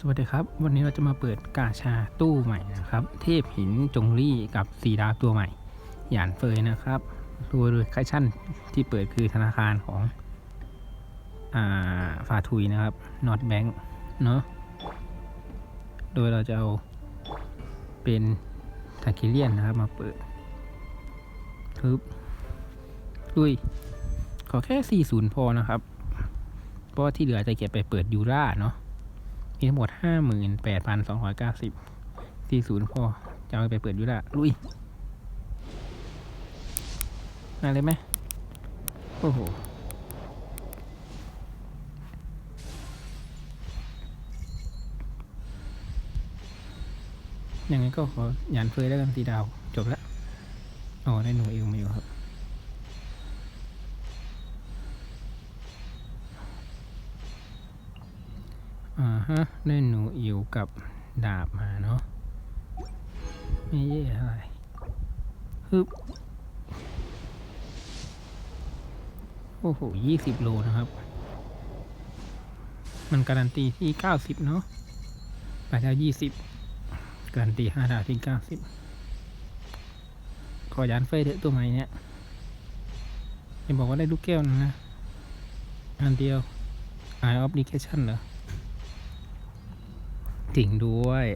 สวัสดีครับ วันนี้เราจะมาเปิดกาชาตู้ใหม่นะครับ เทพหินจงลี่กับสีดาวตัวใหม่ หยานเฟยนะครับตัวโดยคชั่นที่เปิดคือธนาคารของอ่าฟาทุยนะครับนอตแบงค์เนาะโดยเราจะเอาเป็นทาคิเลียนนะครับมาเปิดทึบดุยขอแค่ 40 พอนะครับ เพราะที่เหลือจะเก็บไปเปิดยูราเนาะ มีทั้งหมดห้าหมื่นแปดพันสองร้อยเก้าสิบสี่ศูนย์พอจะเอาไปเปิดอยู่ละลุยมาเลยไหมโอ้โหยังไงก็ขอหยานเฟยแล้วกันสีดาว จบแล้วอ๋อได้หนูเอวมาอยู่ครับ อ่าฮะได้หนูอิ๋วกับดาบมาเนาะไม่แย่อะไรฮึบโอ้โหยี่สิบโลนะครับ มันการันตีที่เก้าสิบเนาะไปแล้วยี่สิบการันตีห้าดาวที่เก้าสิบขอยานเฟยเถอะตัวใหม่เนี่ยยังบอกว่าได้ลูกแก้วนะอันเดียว Eye of Negation เหรอ จริงด้วย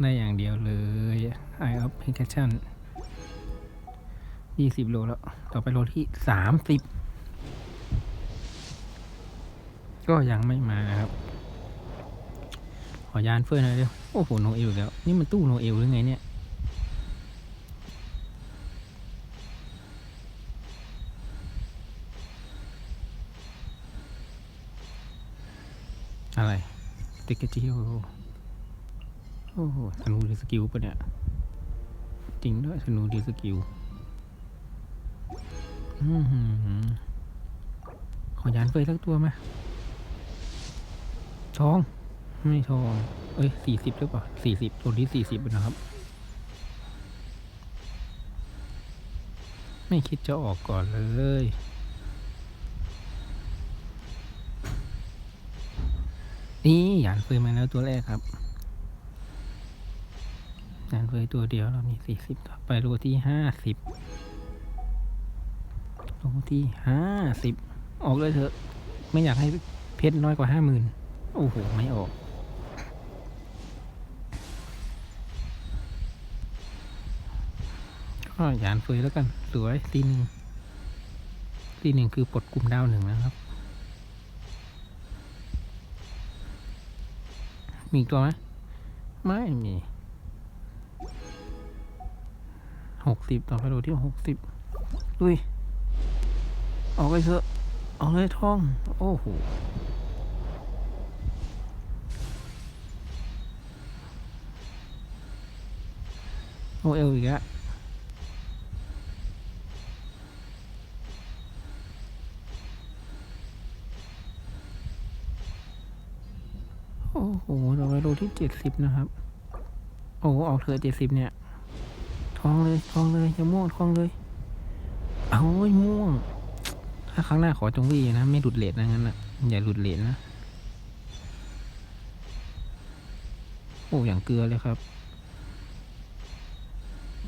ได้อย่างเดียวเลย Eye of Negation ยี่สิบโลแล้ว ต่อไปโลที่สามสิบก็ยังไม่มาครับ ขอยานเฟื่อหน่อยเร็วโอ้โห โนเอลแล้ว นี่มันตู้โนเอลหรือไงเนี่ยอะไร ติกเกจิโอโอ้โหธนูดีสกิลปะเนี่ย จริงด้วยธนูดีสกิลหือขอยานเฟยสักตัวไหมทอง ไม่ทอง เอ้ยสี่สิบหรือเปล่าสี่สิบตัวนี้สี่สิบนะครับ ไม่คิดจะออกก่อนเลย นี่หยานเฟยมาแล้วตัวแรกครับหยานเฟยตัวเดียวเรามีสี่สิบต่อไปโลที่ห้าสิบโลที่ห้าสิบออกเลยเถอะ ไม่อยากให้เพชรน้อยกว่าห้าหมื่นโอ้โห ไม่ออกก็หยานเฟยแล้วกัน สวยตีหนึ่งตีหนึ่งคือปลดกลุ่มดาวหนึ่งนะครับ มีอีกตัวไหมไม่มีหกสิบต่อไปดูที่หกสิบดุยออกไปเถอะออกเลยท่อง โอ้โหโอเอลอีกแล้วโอ้โห ต่อไปโลที่เจ็ดสิบนะครับ โอ้โหออกเถอะเจ็ดสิบเนี่ยทองเลยทองเลยอย่าม่วงทองเลย เอา้ยม่วง ถ้าครั้งหน้าขอจงวีนะ ไม่หลุดเลทนะงั้นนะอย่าหลุดเลทนะ โอ้อย่างเกลือเลยครับ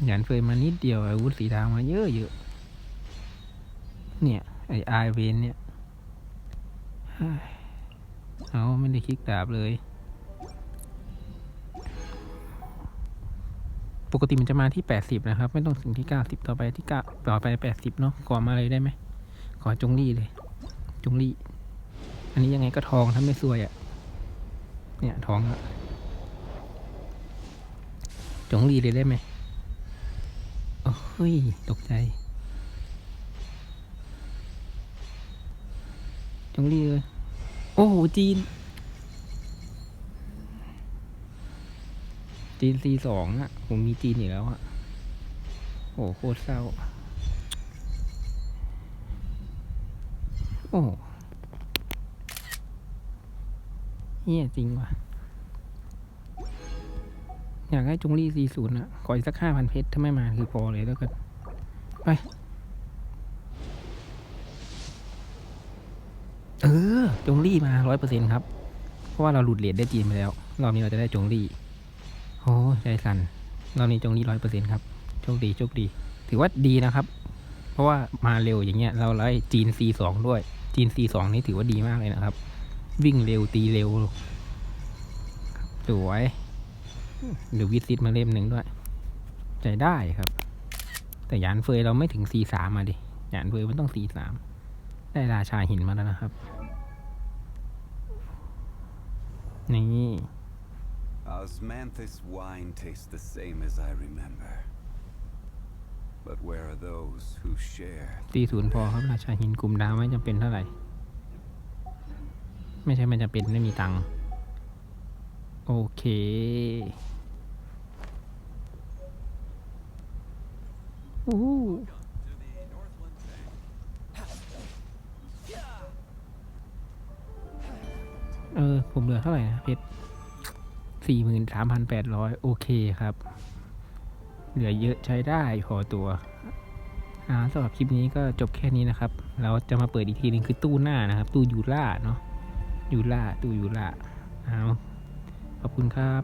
หยันเฟยมานิดเดียวอาวุธสีดามาเยอะเยอะเนี่ยไอไอเวนเนี่ยเฮ้ยเอาไม่ได้คลิกดาบเลย ปกติมันจะมาที่แปดสิบนะครับ ไม่ต้องถึงที่เก้าสิบต่อไปที่เก้าต่อไปแปดสิบเนาะขอมาเลยได้ไหม ขอจงลี่เลย จงลี่ อันนี้ยังไงก็ทองถ้าไม่ซวยอะ่ะ เนี่ยทองอะจงลี่เลยได้ไหมโอ้ย ตกใจ จงลี่เลย โอ้โหจีน จีนซีสองอะ ผมมีจีนอยู่แล้วอะ โอ้โหโคตรเศร้า โอ้เฮียจริงว่ะ อยากให้จงรี่ซีศูนย์อะ ขออีกสักห้าพันเพชร ถ้าไม่มาคือพอเลยแล้วกัน ไป เออ จงรี่มาร้อยเปอร์เซ็นครับ เพราะว่าเราหลุดเลทได้จีนไปแล้ว รอบนี้เราจะได้จงลี่ โอ้ใจสั่นรอบนี้จงลี่ร้อยเปอร์เซ็นต์ครับ โชคดีโชคดี ถือว่าดีนะครับ เพราะว่ามาเร็วอย่างเงี้ย เราไล่จีน C2 ด้วย จีน C2 นี่ถือว่าดีมากเลยนะครับ วิ่งเร็วตีเร็ว สวย หรือวิซิตมาเล่มหนึ่งด้วย ใจได้ครับ แต่ยานเฟยเราไม่ถึง C3 มาดิ ยานเฟยมันต้อง C3 ได้ราชาหินมาแล้วนะครับ นี่ Osmanthus wine tastes the same as I remember. But where are those who share? ตีศูนย์พอครับราชาหินกลุ่มดาวไม่จำเป็นเท่าไหร่ ไม่ใช่ไม่จำเป็นไม่มีตังค์โอเค โอ้เออ ผมเหลือเท่าไหร่นะเพชร สี่หมื่นสามพันแปดร้อยโอเคครับ เหลือเยอะใช้ได้พอตัวสำหรับคลิปนี้ก็จบแค่นี้นะครับ เราจะมาเปิดอีกทีนึงคือตู้หน้านะครับ ตู้ยูล่าเนาะยูล่าตู้ยูล่าเอาขอบคุณครับ